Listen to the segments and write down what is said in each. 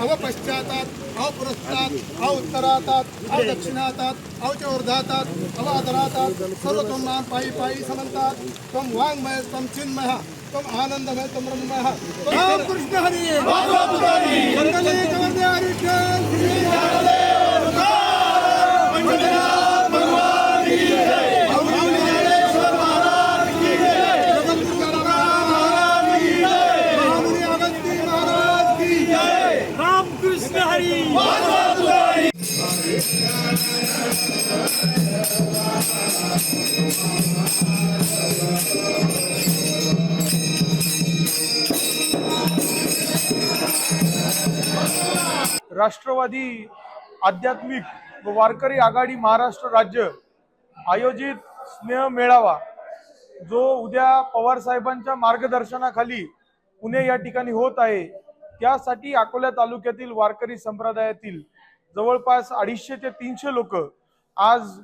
अव पश्चातात अव पुरस्तात अव उत्तरातात अव दक्षिणातात अव चौर्धातात अव आदरातात सर्व त्वं मां पायी पायी समन्तात। त्वं वाङ्मय त्वं चिन्मय त्वं आनन्दमय त्वं ब्रह्ममय त्वं कृष्ण हरी। राष्ट्रवादी आध्यात्मिक व वारकरी आघाडी महाराष्ट्र राज्य आयोजित स्नेह मेळावा जो उद्या पवार साहेबांच्या मार्गदर्शनाखाली पुणे या ठिकाणी होत आहे. त्यासाठी अकोला तालुक्यातील वारकरी संप्रदायातील जवळपास अडीचशे ते तीनशे लोक आज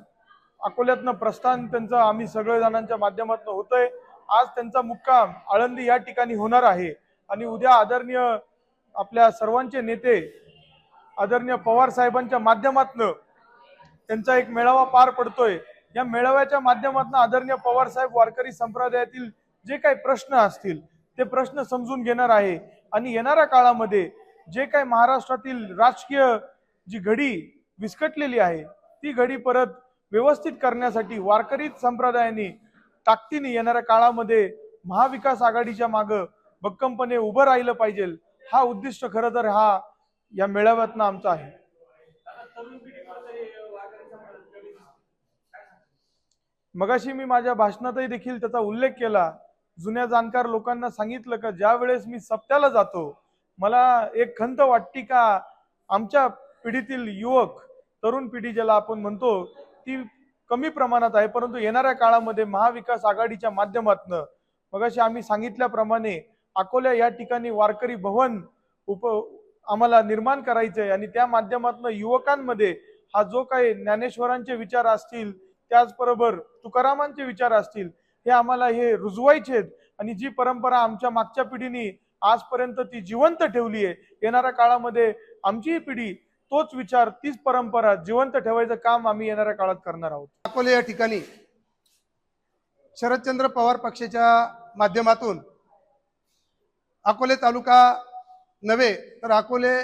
अकोल्यातनं प्रस्थान त्यांचं आम्ही सगळे जणांच्या माध्यमातून होतंय. आज त्यांचा मुक्काम आळंदी या ठिकाणी होणार आहे. आणि उद्या आदरणीय आपल्या सर्वांचे नेते आदरणीय पवार साहेबांच्या माध्यमातनं त्यांचा एक मेळावा पार पडतोय. या मेळाव्याच्या माध्यमातून आदरणीय पवार साहेब वारकरी संप्रदायातील जे काही प्रश्न असतील ते प्रश्न समजून घेणार आहे. आणि येणाऱ्या काळामध्ये जे काही महाराष्ट्रातील राजकीय जी घडी विस्कटलेली आहे ती घडी परत व्यवस्थित करण्यासाठी वारकरी संप्रदायाने ताकदीने येणाऱ्या काळामध्ये महाविकास आघाडीच्या मागं भक्कमपणे उभं राहिलं पाहिजे हा उद्दिष्ट खरं तर हा या मेळाव्यातनं आमचा आहे. मगाशी मी माझ्या भाषणातही देखील त्याचा उल्लेख केला. जुन्या जाणकार लोकांना सांगितलं का ज्या वेळेस मी सप्त्याला जातो मला एक खंत वाटते का आमच्या पिढीतील युवक तरुण पिढी ज्याला आपण म्हणतो ती कमी प्रमाणात आहे परंतु येणाऱ्या काळामध्ये महाविकास आघाडीच्या माध्यमातनं मगाशी आम्ही सांगितल्याप्रमाणे अकोल्या या ठिकाणी वारकरी भवन उप आम्हाला निर्माण करायचंय आणि त्या माध्यमातून युवकांमध्ये हा जो काही ज्ञानेश्वरांचे विचार असतील त्याचबरोबर तुकारामांचे विचार असतील हे आम्हाला हे रुजवायचे आहेत. आणि जी परंपरा आमच्या मागच्या पिढीने आजपर्यंत ती जिवंत ठेवली आहे. येणाऱ्या काळामध्ये आमचीही पिढी तोच विचार तीच परंपरा जिवंत ठेवायचं काम आम्ही येणाऱ्या काळात करणार आहोत. अकोले या ठिकाणी शरदचंद्र पवार पक्षाच्या माध्यमातून अकोले तालुका नव्हे तर अकोले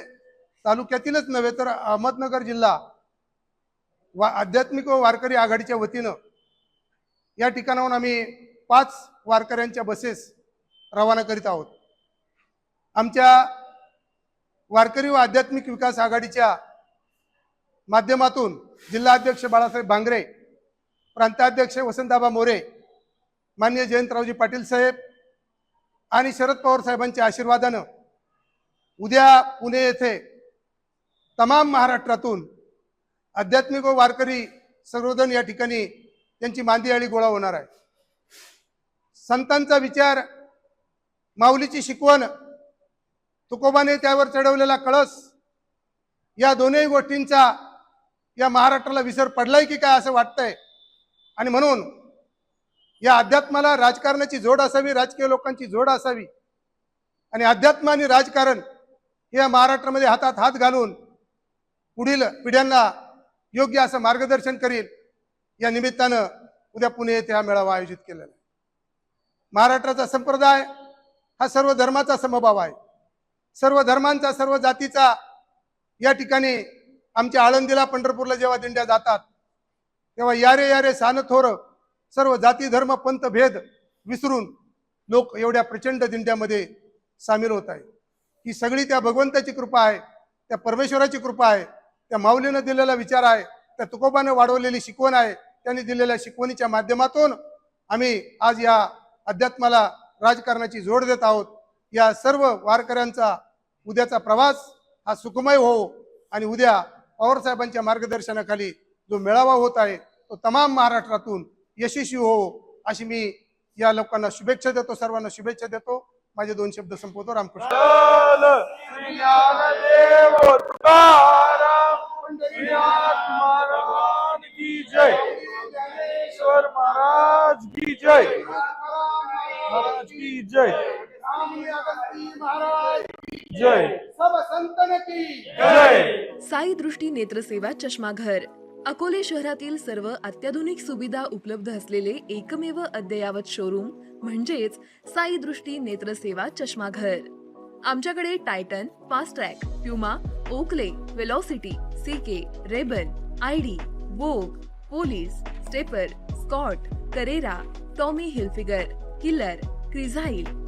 तालुक्यातीलच नव्हे तर अहमदनगर जिल्हा वा आध्यात्मिक व वारकरी आघाडीच्या वतीनं या ठिकाणाहून आम्ही पाच वारकऱ्यांच्या बसेस रवाना करीत आहोत. आमच्या वारकरी व आध्यात्मिक विकास आघाडीच्या माध्यमातून जिल्हाध्यक्ष बाळासाहेब भांगरे प्रांताध्यक्ष वसंतदाबा मोरे मान्य जयंतरावजी पाटील साहेब आणि शरद पवार साहेबांच्या आशीर्वादानं उद्या पुणे येथे तमाम महाराष्ट्रातून आध्यात्मिक व वारकरी सर्वजण या ठिकाणी त्यांची मांदियाळी गोळा होणार आहे. संतांचा विचार माऊलीची शिकवण तुकोबाने त्यावर चढवलेला कळस या दोन्ही गोष्टींचा या महाराष्ट्राला विसर पडलाय की काय असं वाटतंय? आणि म्हणून या अध्यात्माला राजकारणाची जोड असावी राजकीय लोकांची जोड असावी. आणि अध्यात्म आणि राजकारण हे या महाराष्ट्रामध्ये हातात हात घालून पुढील पिढ्यांना योग्य असं मार्गदर्शन करील या निमित्तानं उद्या पुणे येथे हा मेळावा आयोजित केलेला आहे. महाराष्ट्राचा संप्रदाय हा सर्व धर्माचा समभाव आहे. सर्व धर्मांचा सर्व जातीचा या ठिकाणी आमच्या आळंदीला पंढरपूरला जेव्हा दिंड्या जातात तेव्हा यारे यारे सान थोर सर्व जाती धर्म पंथ भेद विसरून लोक एवढ्या प्रचंड दिंड्यामध्ये सामील होत आहे ही सगळी त्या भगवंताची कृपा आहे त्या परमेश्वराची कृपा आहे त्या माऊलीनं दिलेला विचार आहे त्या तुकोबानं वाढवलेली शिकवण आहे त्यांनी दिलेल्या शिकवणीच्या माध्यमातून आम्ही आज या अध्यात्माला राजकारणाची जोड देत आहोत. या सर्व वारकऱ्यांचा उद्याचा प्रवास हा सुखमय हो आणि उद्या पवारसाहेबांच्या मार्गदर्शनाखाली जो मेळावा होत आहे तो तमाम महाराष्ट्रातून यशस्वी हो अशी मी या लोकांना शुभेच्छा देतो सर्वांना शुभेच्छा देतो. माझे दोन शब्द संपवतो. रामकृष्ण. महाराज की जय। महाराज की जय। की की साई दृष्टी नेत्रसेवा चष्माघर. अकोले शहरातील सर्व अत्याधुनिक सुविधा उपलब्ध असलेले एकमेव अद्ययावत शोरूम म्हणजेच साई दृष्टी नेत्रसेवा चष्माघर. आमच्याकडे Titan Fastrack Puma Oakley Velocity CK Ray Ban ID Vogue Police Stepper Scott Carrera Tommy Hilfiger Killer Crizal